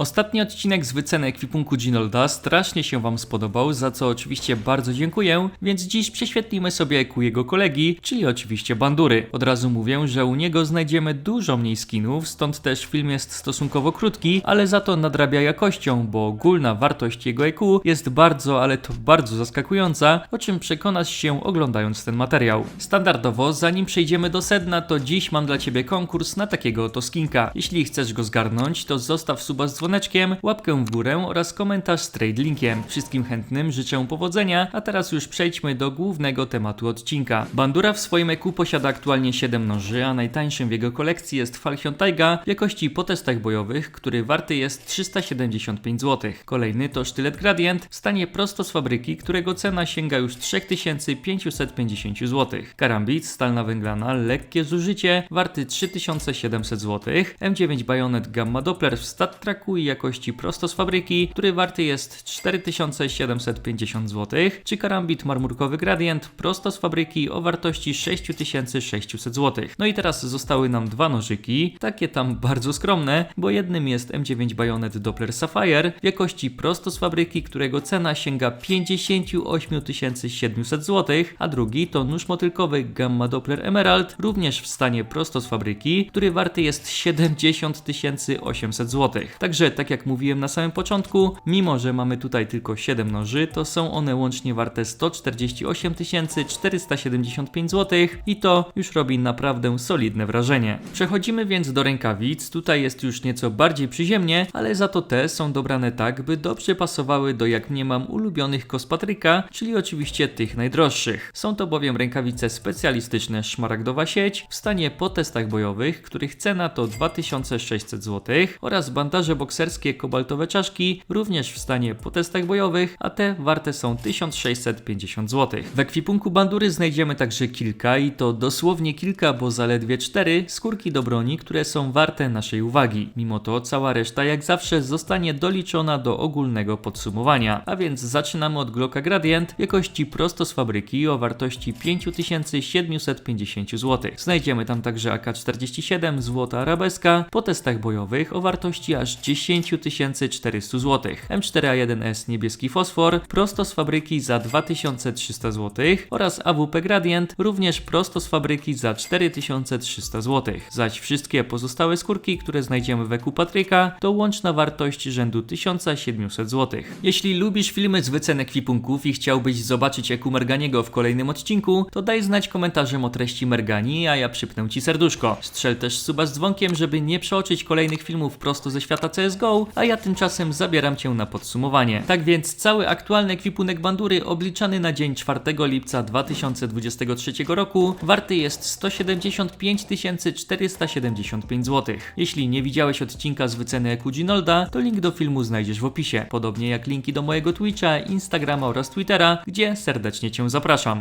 Ostatni odcinek z wyceny ekwipunku Ginolda strasznie się Wam spodobał, za co oczywiście bardzo dziękuję, więc dziś prześwietlimy sobie EQ jego kolegi, czyli oczywiście Bandury. Od razu mówię, że u niego znajdziemy dużo mniej skinów, stąd też film jest stosunkowo krótki, ale za to nadrabia jakością, bo ogólna wartość jego EQ jest bardzo, ale to bardzo zaskakująca, o czym przekonasz się oglądając ten materiał. Standardowo, zanim przejdziemy do sedna, to dziś mam dla Ciebie konkurs na takiego oto skinka. Jeśli chcesz go zgarnąć, to zostaw suba z dzwoneczkiem, łapkę w górę oraz komentarz z trade linkiem. Wszystkim chętnym życzę powodzenia, a teraz już przejdźmy do głównego tematu odcinka. Bandura w swoim EQ posiada aktualnie 7 noży, a najtańszym w jego kolekcji jest Falchion Taiga w jakości po testach bojowych, który warty jest 375 zł. Kolejny to sztylet Gradient w stanie prosto z fabryki, którego cena sięga już 3550 zł. Karambit, stalna węglana, lekkie zużycie, warty 3700 zł. M9 Bayonet Gamma Doppler w stat jakości prosto z fabryki, który warty jest 4750 zł. Czy karambit marmurkowy Gradient prosto z fabryki o wartości 6600 zł. No i teraz zostały nam dwa nożyki, takie tam bardzo skromne, bo jednym jest M9 Bayonet Doppler Sapphire w jakości prosto z fabryki, którego cena sięga 58 700 zł, a drugi to nóż motylkowy Gamma Doppler Emerald, również w stanie prosto z fabryki, który warty jest 70 800 zł. Także, tak jak mówiłem na samym początku, mimo że mamy tutaj tylko 7 noży, to są one łącznie warte 148 475 zł i to już robi naprawdę solidne wrażenie. Przechodzimy więc do rękawic. Tutaj jest już nieco bardziej przyziemnie, ale za to te są dobrane tak, by dobrze pasowały do jak nie mam ulubionych Kospatryka, czyli oczywiście tych najdroższych. Są to bowiem rękawice specjalistyczne szmaragdowa sieć w stanie po testach bojowych, których cena to 2600 zł oraz bandaże bokserskie kobaltowe czaszki również w stanie po testach bojowych, a te warte są 1650 zł. W ekwipunku bandury znajdziemy także kilka i to dosłownie kilka, bo zaledwie cztery skórki do broni, które są warte naszej uwagi. Mimo to cała reszta jak zawsze zostanie doliczona do ogólnego podsumowania. A więc zaczynamy od Glocka Gradient jakości prosto z fabryki o wartości 5750 zł. Znajdziemy tam także AK-47 złota arabeska po testach bojowych o wartości aż 10 400 zł. M4A1S niebieski fosfor prosto z fabryki za 2300 zł oraz AWP Gradient również prosto z fabryki za 4300 zł. Zaś wszystkie pozostałe skórki, które znajdziemy w EQ Patryka to łączna wartość rzędu 1700 zł. Jeśli lubisz filmy z wycen ekwipunków i chciałbyś zobaczyć EQ Merganiego w kolejnym odcinku, to daj znać komentarzem o treści Mergani, a ja przypnę Ci serduszko. Strzel też suba z dzwonkiem, żeby nie przeoczyć kolejnych filmów prosto ze świata CSGO, a ja tymczasem zabieram Cię na podsumowanie. Tak więc cały aktualny ekwipunek bandury obliczany na dzień 4 lipca 2023 roku warty jest 175 475 zł. Jeśli nie widziałeś odcinka z wyceny EQ to link do filmu znajdziesz w opisie, podobnie jak linki do mojego Twitcha, Instagrama oraz Twittera, gdzie serdecznie Cię zapraszam.